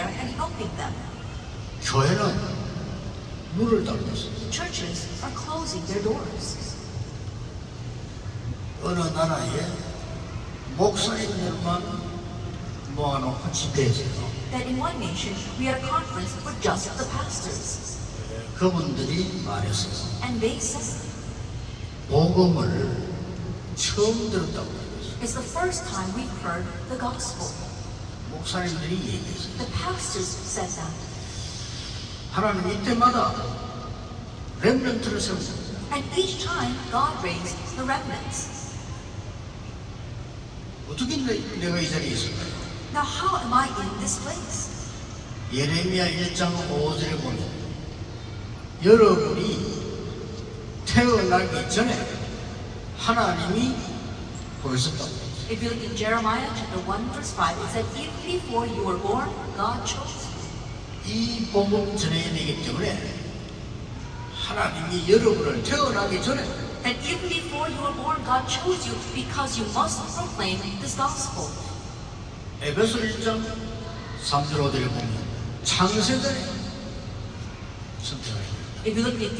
there and helping them. 교회는 문을 닫고 있습니다. Churches are closing their doors. 어느 나라에 목사님들만 모아놓고 집회했어요. That in one nation, we had a conference for just the pastors. 그분들이 말했어요. And they said, 복음을 처음 들었다고 그랬어요. it's the first time we've heard the gospel. 목사님들이 얘기했어요. The pastors said that. 하나님 이때마다 렘넌트를 세웠습니다. And each time, God raised the remnants. 어떻게 내- 내가 이 자리에 있을까요? Now, how am I in this place? 예레미야 1장 5절에 보면 여러분이 태어나기 전에 하나님이 그랬어요. If you look in Jeremiah chapter 1, verse 5, it said, Even before you were born, God chose you. 이 복음 전해야 되기 때문에 하나님이 여러분을 태어나기 전에 And even before you were born, God chose you because you must proclaim this gospel. 에베소 1장 3절 5절에 보면 창세전에 선택하셨다. If you look at